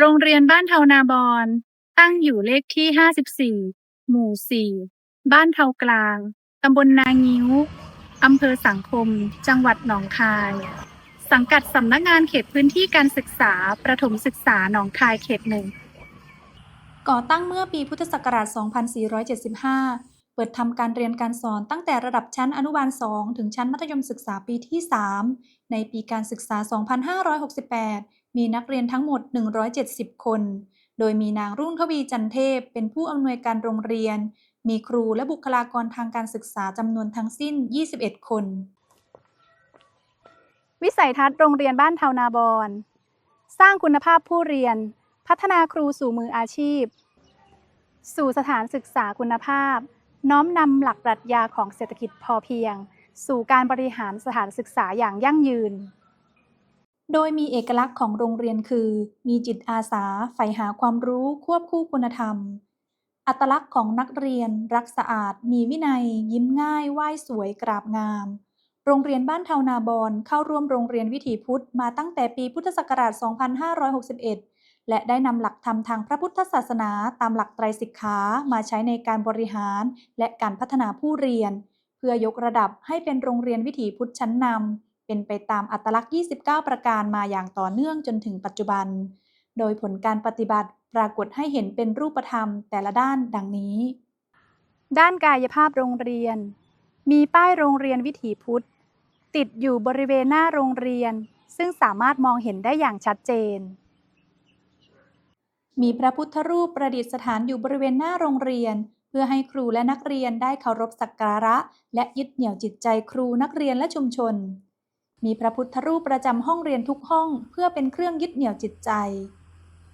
โรงเรียนบ้านเทานาบอน ตั้งอยู่เลขที่ 54 หมู่ 4 บ้านเทากลาง ตำบลนางิ้ว อำเภอสังคม จังหวัดหนองคาย สังกัดสำนักงานเขตพื้นที่การศึกษา ประถมศึกษาหนองคายเขตหนึ่ง ก่อตั้งเมื่อปีพุทธศักราช 2475 เปิดทำการเรียนการสอนตั้งแต่ระดับชั้นอนุบาล 2 ถึงชั้นมัธยมศึกษาปีที่ 3 ในปีการศึกษา 2568 มีนักเรียนทั้งหมด 170 คน โดยมีนางรุ่งทวีจันเทพ เป็นผู้อำนวยการโรงเรียน มีครูและบุคลากรทางการศึกษาจำนวนทั้งสิ้น 21 คน วิสัยทัศน์โรงเรียนบ้านเทานาบอนสร้างคุณภาพผู้เรียน พัฒนาครูสู่มืออาชีพ สู่สถานศึกษาคุณภาพ น้อมนำหลักปรัชญาของเศรษฐกิจพอเพียง สู่การบริหารสถานศึกษาอย่างยั่งยืน โดยมีเอกลักษณ์ของโรงเรียนคือ มีจิตอาสาใฝ่หาความรู้ควบคู่คุณธรรม อัตลักษณ์ของนักเรียน รักสะอาด มีวินัย ยิ้มง่ายไหว้สวยกราบงาม โรงเรียนบ้านเทานาบอนเข้าร่วมโรงเรียนวิถีพุทธมาตั้งแต่ปีพุทธศักราช 2561 และได้นำหลักธรรมทางพระพุทธศาสนาตามหลักไตรสิกขามาใช้ในการบริหาร และการพัฒนาผู้เรียน เพื่อยกระดับให้เป็นโรงเรียนวิถีพุทธชั้นนำ เป็นไปตามอัตลักษณ์ 29 ประการมาอย่างต่อเนื่องจนถึงปัจจุบัน โดยผลการปฏิบัติปรากฏให้เห็นเป็นรูปธรรมแต่ละด้านดังนี้ ด้านกายภาพโรงเรียน มีป้ายโรงเรียนวิถีพุทธ ติดอยู่บริเวณหน้าโรงเรียน ซึ่งสามารถมองเห็นได้อย่างชัดเจน มีพระพุทธรูปประดิษฐานอยู่บริเวณหน้าโรงเรียน เพื่อให้ครูและนักเรียนได้เคารพสักการะ และยึดเหนี่ยวจิตใจครูนักเรียนและชุมชน มีพระพุทธรูปประจำห้องเรียนทุกห้องเพื่อเป็นเครื่องยึดเหนี่ยวจิตใจ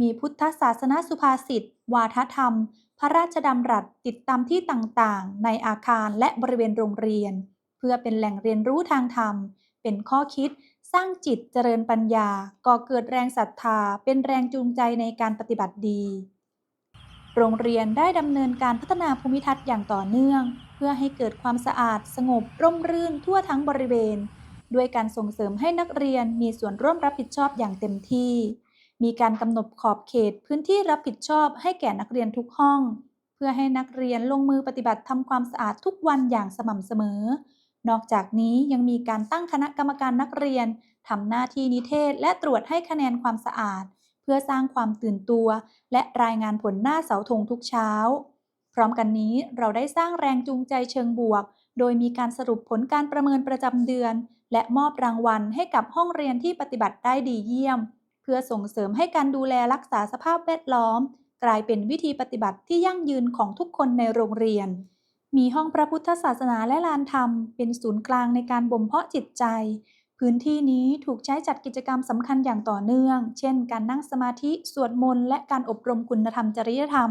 มีพุทธศาสนาสุภาษิต วาทธรรม พระราชดำรัสติดตามที่ต่างๆ ในอาคารและบริเวณโรงเรียน เพื่อเป็นแหล่งเรียนรู้ทางธรรม เป็นข้อคิด สร้างจิตเจริญปัญญา ก่อเกิดแรงศรัทธา เป็นแรงจูงใจในการปฏิบัติดี โรงเรียนได้ดำเนินการพัฒนาภูมิทัศน์อย่างต่อเนื่อง เพื่อให้เกิดความสะอาด สงบ ร่มรื่นทั่วทั้งบริเวณ ด้วยการส่งเสริมให้นักเรียนมีส่วนร่วมรับผิดชอบอย่างเต็มที่ มีการกำหนดขอบเขตพื้นที่รับผิดชอบให้แก่นักเรียนทุกห้อง เพื่อให้นักเรียนลงมือปฏิบัติทำความสะอาดทุกวันอย่างสม่ำเสมอ นอกจากนี้ยังมีการตั้งคณะกรรมการนักเรียนทำหน้าที่นิเทศและตรวจให้คะแนนความสะอาด เพื่อสร้างความตื่นตัว และรายงานผลหน้าเสาธงทุกเช้า พร้อมกันนี้เราได้สร้างแรงจูงใจเชิงบวก โดยมีการสรุปผลการประเมินประจำเดือน และมอบรางวัลให้กับห้องเรียนที่ปฏิบัติได้ดีเยี่ยม เพื่อส่งเสริมให้การดูแลรักษาสภาพแวดล้อม กลายเป็นวิธีปฏิบัติที่ยั่งยืนของทุกคนในโรงเรียน มีห้องพระพุทธศาสนาและลานธรรม เป็นศูนย์กลางในการบ่มเพาะจิตใจ พื้นที่นี้ถูกใช้จัดกิจกรรมสำคัญอย่างต่อเนื่อง เช่น การนั่งสมาธิ สวดมนต์ และการอบรมคุณธรรมจริยธรรม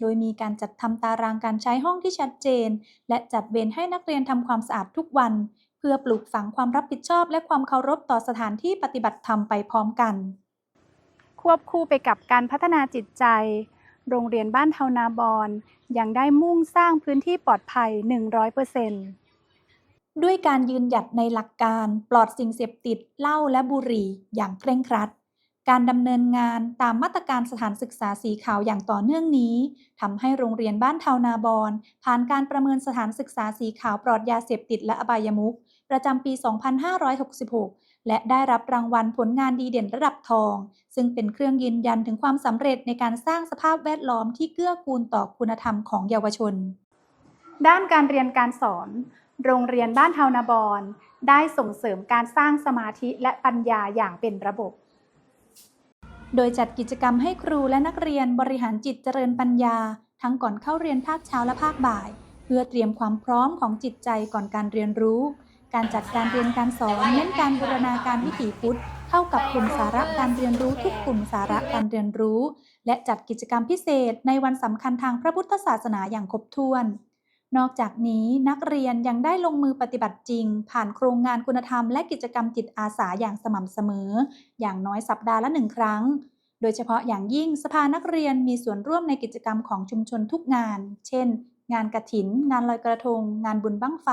โดยมีการจัดทำตารางการใช้ห้องที่ชัดเจน และจัดเวรให้นักเรียนทำความสะอาดทุกวัน เพื่อปลูกฝังความรับผิดชอบ และความเคารพต่อสถานที่ปฏิบัติธรรมไปพร้อมกัน ควบคู่ไปกับการพัฒนาจิตใจ โรงเรียนบ้านเทานาบอนยังได้มุ่งสร้างพื้นที่ปลอดภัย 100%ด้วยการยืนหยัดในหลักการปลอดสิ่งเสพติดเหล้าและบุหรี่อย่างเคร่งครัดการดำเนินงานตามมาตรการสถานศึกษาสีขาวอย่างต่อเนื่องนี้ทำให้โรงเรียนบ้านเทานาบอนผ่านการประเมินสถานศึกษาสีขาวปลอดยาเสพติดและอบายมุข ประจำปี 2566 และได้รับรางวัลผลงานดีเด่นระดับทอง ซึ่งเป็นเครื่องยืนยันถึงความสำเร็จในการสร้างสภาพแวดล้อมที่เกื้อกูลต่อคุณธรรมของเยาวชน ด้านการเรียนการสอน โรงเรียนบ้านเทานาบอนได้ส่งเสริมการสร้างสมาธิและปัญญาอย่างเป็นระบบ โดยจัดกิจกรรมให้ครูและนักเรียนบริหารจิตเจริญปัญญา ทั้งก่อนเข้าเรียนภาคเช้าและภาคบ่าย เพื่อเตรียมความพร้อมของจิตใจก่อนการเรียนรู้ การจัดการเรียนการสอนเน้นการบูรณาการวิถีพุทธเข้ากับกลุ่มสาระการเรียนรู้ทุกกลุ่มสาระการเรียนรู้ และจัดกิจกรรมพิเศษในวันสำคัญทางพระพุทธศาสนาอย่างครบถ้วน นอกจากนี้นักเรียนยังได้ลงมือปฏิบัติจริง ผ่านโครงงานคุณธรรมและกิจกรรมจิตอาสาอย่างสม่ำเสมอ อย่างน้อยสัปดาห์ละหนึ่งครั้ง โดยเฉพาะอย่างยิ่งสภานักเรียนมีส่วนร่วมในกิจกรรมของชุมชนทุกงาน เช่น งานกระถิน งานลอยกระทง งานบุญบั้งไฟ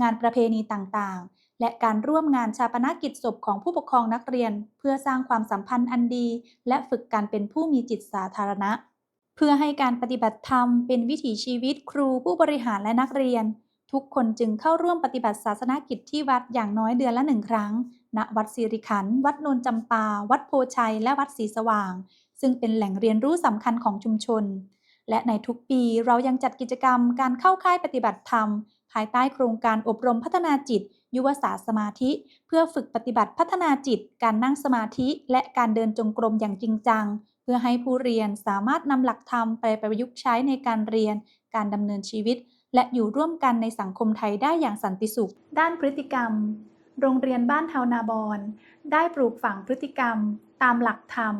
งานประเพณีต่างๆ และการร่วมงานชาปนกิจศพของผู้ปกครองนักเรียน เพื่อสร้างความสัมพันธ์อันดี และฝึกการเป็นผู้มีจิตสาธารณะ เพื่อให้การปฏิบัติธรรมเป็นวิถีชีวิตครูผู้บริหารและนักเรียน ทุกคนจึงเข้าร่วมปฏิบัติศาสนกิจที่วัดอย่างน้อยเดือนละหนึ่งครั้ง ณ วัดสิริขันธ์วัดนนจำปา วัดโพชัย และวัดศรีสว่าง ซึ่งเป็นแหล่งเรียนรู้สำคัญของชุมชน และในทุกปีเรายังจัดกิจกรรมการเข้าค่ายปฏิบัติธรรม ภายใต้โครงการอบรมพัฒนาจิต ยุวศาสตร์สมาธิ เพื่อฝึกปฏิบัติพัฒนาจิต การนั่งสมาธิ และการเดินจงกรมอย่างจริงจัง เพื่อให้ผู้เรียนสามารถนำหลักธรรมไปประยุกต์ใช้ในการเรียน การดำเนินชีวิต และอยู่ร่วมกันในสังคมไทยได้อย่างสันติสุข ด้านพฤติกรรม โรงเรียนบ้านเทานาบอนได้ปลูกฝังพฤติกรรม ตามหลักธรรม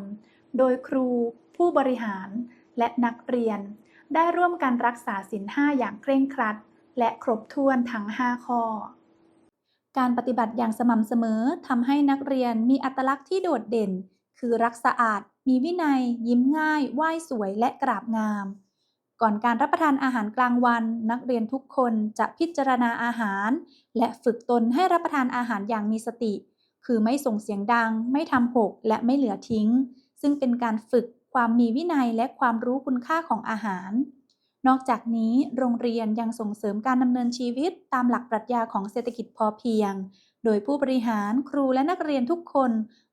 โดยครู ผู้บริหาร และนักเรียน ได้ร่วมกันรักษาศีลห้าอย่างเคร่งครัด และครบถ้วนทั้ง 5 ข้อ การปฏิบัติอย่างสม่ำเสมอทำให้นักเรียนมีอัตลักษณ์ที่โดดเด่น คือรักสะอาด มีวินัย ยิ้มง่าย ไหว้สวยและกราบงาม ก่อนการรับประทานอาหารกลางวัน นักเรียนทุกคนจะพิจารณาอาหาร และฝึกตนให้รับประทานอาหารอย่างมีสติ คือไม่ส่งเสียงดัง ไม่ทำหก และไม่เหลือทิ้ง ซึ่งเป็นการฝึก ความมีวินัยและความรู้คุณค่าของอาหาร นอกจากนี้โรงเรียนยังส่งเสริมการดำเนินชีวิตตามหลักปรัชญาของเศรษฐกิจพอเพียง โดยผู้บริหารครูและนักเรียนทุกคน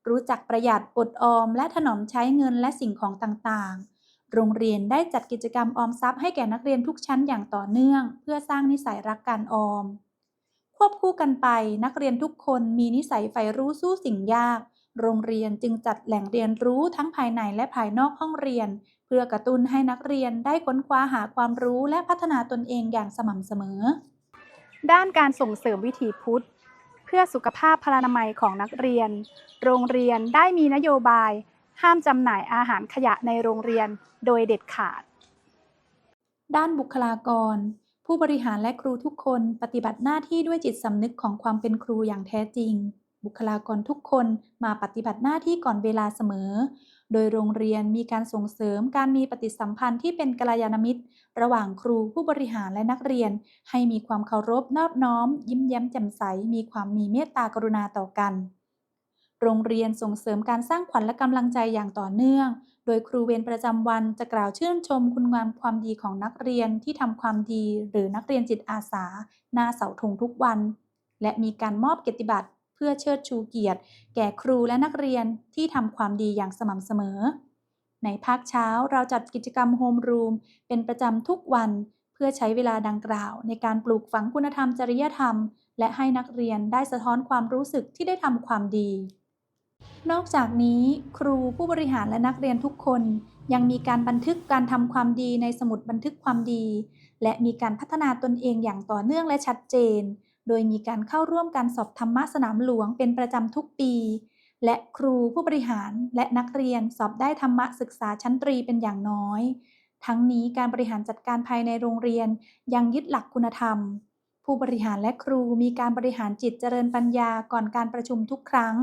รู้จักประหยัดอดออม และถนอมใช้เงินและสิ่งของต่างๆโรงเรียนได้จัดกิจกรรมออมทรัพย์ให้แก่นักเรียนทุกชั้นอย่างต่อเนื่อง เพื่อสร้างนิสัยรักการออม ควบคู่กันไป นักเรียนทุกคนมีนิสัยใฝ่รู้สู้สิ่งยาก โรงเรียนจึงจัดแหล่งเรียนรู้ทั้งภายในและภายนอกห้องเรียน เพื่อกระตุ้นให้นักเรียนได้ค้นคว้าหาความรู้และพัฒนาตนเองอย่างสม่ำเสมอ ด้านการส่งเสริมวิถีพุทธ เพื่อสุขภาพพลานามัยของนักเรียน โรงเรียนได้มีนโยบาย ห้ามจำหน่ายอาหารขยะในโรงเรียนโดยเด็ดขาด ด้านบุคลากร ผู้บริหารและครูทุกคนปฏิบัติหน้าที่ด้วยจิตสำนึกของความเป็นครูอย่างแท้จริง บุคลากรทุกคนมาปฏิบัติหน้าที่ก่อนเวลาเสมอ โดยโรงเรียนมีการส่งเสริมการมีปฏิสัมพันธ์ที่เป็นกัลยาณมิตร ระหว่างครูผู้บริหารและนักเรียน ให้มีความเคารพนอบน้อม ยิ้มแย้มแจ่มใส มีความมีเมตตากรุณาต่อกัน โรงเรียนส่งเสริมการสร้างขวัญและกำลังใจอย่างต่อเนื่อง โดยครูเวรประจำวันจะกล่าวชื่นชมคุณงามความดีของนักเรียนที่ทำความดี หรือนักเรียนจิตอาสา หน้าเสาธงทุกวัน และมีการมอบเกียรติบัตร พื่อเชิดชูเกียรติ แก่ครูและนักเรียนที่ทำความดีอย่างสม่ำเสมอ ในภาคเช้าเราจัดกิจกรรมโฮมรูมเป็นประจำทุกวัน เพื่อใช้เวลาดังกล่าว ในการปลูกฝังคุณธรรมจริยธรรม และให้นักเรียนได้สะท้อนความรู้สึกที่ได้ทำความดี นอกจากนี้ครูผู้บริหารและนักเรียนทุกคน ยังมีการบันทึกการทำความดีในสมุดบันทึกความดี และมีการพัฒนาตนเองอย่างต่อเนื่องและชัดเจน โดยมีการเข้าร่วมการสอบธรรมะสนามหลวงเป็นประจำทุกปี และครูผู้บริหารและนักเรียนสอบได้ธรรมะศึกษาชั้นตรีเป็นอย่างน้อย ทั้งนี้การบริหารจัดการภายในโรงเรียนยังยึดหลักคุณธรรม ผู้บริหารและครูมีการบริหารจิตเจริญปัญญาก่อนการประชุมทุกครั้ง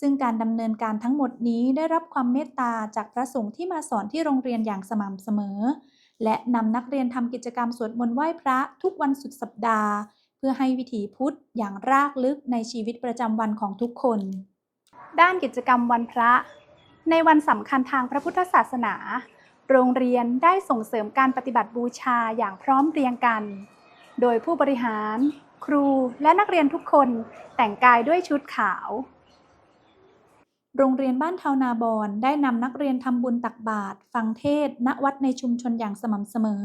ซึ่งการดำเนินการทั้งหมดนี้ได้รับความเมตตาจากพระสงฆ์ที่มาสอนที่โรงเรียนอย่างสม่ำเสมอ และนำนักเรียนทำกิจกรรมสวดมนต์ไหว้พระทุกวันสุดสัปดาห์ พื่อให้วิถีพุทธอย่างรากลึกในชีวิตประจำวันของทุกคน ด้านกิจกรรมวันพระ ในวันสำคัญทางพระพุทธศาสนา โรงเรียนได้ส่งเสริมการปฏิบัติบูชาอย่างพร้อมเพรียงกัน โดยผู้บริหาร ครูและนักเรียนทุกคนแต่งกายด้วยชุดขาวโรงเรียนบ้านเทานาบอนได้นำนักเรียนทำบุญตักบาตรฟังเทศน์ณวัดในชุมชนอย่างสม่ำเสมอ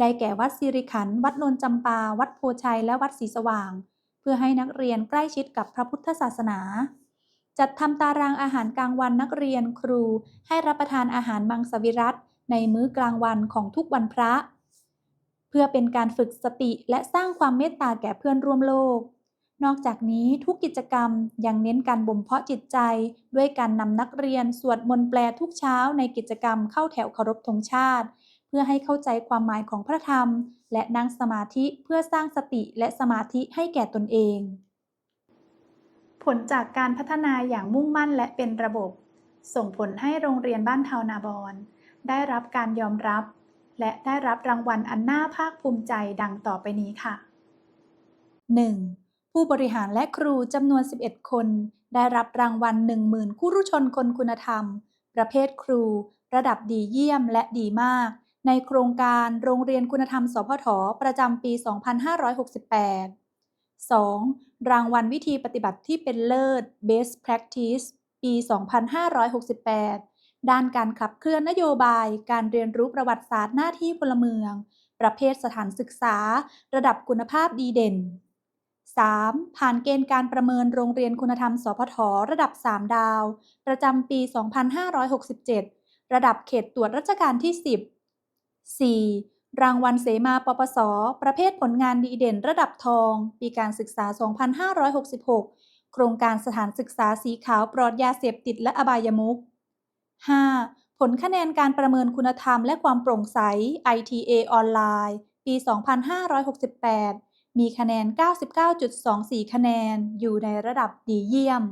ได้แก่วัดสิริขันธ์วัดโนนจำปา วัดโพชัย และวัดศรีสว่าง เพื่อให้นักเรียนใกล้ชิดกับพระพุทธศาสนา จัดทำตารางอาหารกลางวันนักเรียนครู ให้รับประทานอาหารมังสวิรัตในมื้อกลางวันของทุกวันพระ เพื่อเป็นการฝึกสติและสร้างความเมตตาแก่เพื่อนร่วมโลก นอกจากนี้ทุกกิจกรรมยังเน้นการบ่มเพาะจิตใจ ด้วยการนำนักเรียนสวดมนต์แปลทุกเช้าในกิจกรรมเข้าแถวเคารพธงชาติ เพื่อให้เข้าใจความหมายของพระธรรม และนั่งสมาธิเพื่อสร้างสติและสมาธิให้แก่ตนเอง ผลจากการพัฒนาอย่างมุ่งมั่นและเป็นระบบ ส่งผลให้โรงเรียนบ้านทานาบอนได้รับการยอมรับ และได้รับรางวัลอันน่าภาคภูมิใจดังต่อไปนี้ค่ะ 1. ผู้บริหารและครูจำนวน 11 คน ได้รับรางวัล 10,000คู่รุชนคนคุณธรรม ประเภทครู ระดับดีเยี่ยมและดีมาก ในโครงการโรงเรียนคุณธรรม สพทประจำปี 2568 2. รางวัลวิธีปฏิบัติที่เป็นเลิศ Best Practice ปี 2568 ด้านการขับเคลื่อนนโยบาย การเรียนรู้ประวัติศาสตร์หน้าที่พลเมือง ประเภทสถานศึกษา ระดับคุณภาพดีเด่น 3. ผ่านเกณฑ์การประเมินโรงเรียนคุณธรรม สพทระดับ 3 ดาว ประจำปี 2567 ระดับเขตตรวจราชการที่ 10 4. รางวัลเสมาปปส ประเภทผลงานดีเด่นระดับทอง ปีการศึกษา 2566 โครงการสถานศึกษาสีขาวปลอดยาเสพติดและอบายมุข 5. ผลคะแนนการประเมินคุณธรรมและความโปร่งใส ITA ออนไลน์ ปี 2568 มีคะแนน 99.24 คะแนน อยู่ในระดับดีเยี่ยม